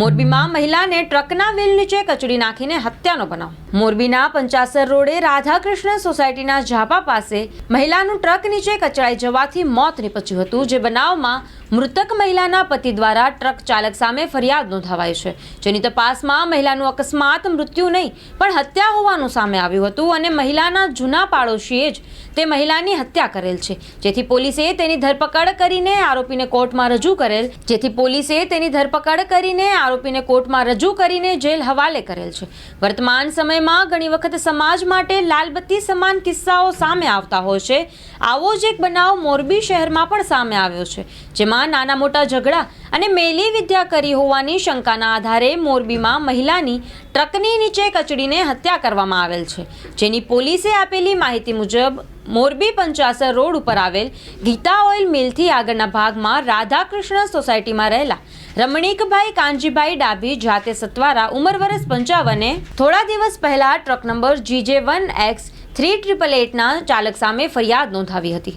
મોરબીમાં મહિલાને ટ્રકના વ્હીલ નીચે કચડી નાખીને હત્યાનો બનાવ. મોરબીના પંચાસર રોડે રાધાકૃષ્ણ સોસાયટીના ઝાપા પાસે મહિલાનું ટ્રક નીચે કચડાઈ જવાથી મોત નીપજ્યું હતું, જે બનાવમાં મૃતક મહિલાના પતિ દ્વારા ટ્રક ચાલક સામે ફરિયાદ નોંધાવાઈ છે. જેની તપાસમાં મહિલાનું અકસ્માત મૃત્યુ નહીં, પણ હત્યા હોવાનું સામે આવ્યું હતું અને મહિલાના જૂના પાડોશીએ જ તે મહિલાની હત્યા કરેલ છે. જેથી પોલીસે તેની ધરપકડ કરીને આરોપીને કોર્ટમાં રજૂ કરેલ, જેથી પોલીસે તેની ધરપકડ કરીને આરોપીને કોર્ટમાં રજૂ કરીને જેલ હવાલે કરેલ છે. વર્તમાન સમયમાં ઘણી વખત સમાજ માટે લાલબત્તી સમાન કિસ્સાઓ સામે આવતા હોય છે. આવો જ એક બનાવ મોરબી શહેરમાં પણ સામે આવ્યો છે, જેમાં નાના મોટા ઝઘડા અને મેલી વિદ્યા કરી હોવાની શંકાના આધારે મોરબીમાં મહિલાની ટ્રકની નીચે કચડીને હત્યા કરવામાં આવેલ છે. જેની પોલીસે આપેલી માહિતી મુજબ મોરબી પંચાસર રોડ ઉપર આવેલ ગીતા ઓઇલ મિલથી આગળના ભાગમાં રાધાકૃષ્ણ સોસાયટીમાં રહેલા રમણીકભાઈ કાનજીભાઈ ડાભી જાતે સત્વારા ઉંમર વર્ષ પંચાવને થોડા દિવસ પહેલા truck number GJ one X three triple એટના ચાલક સામે ફરિયાદ નોંધાવી હતી.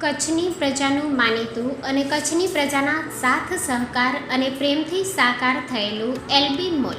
કચ્છની પ્રજાનું માનીતું અને કચ્છની પ્રજાના સાથ સહકાર અને પ્રેમથી સાકાર થયેલું એલબી મોલ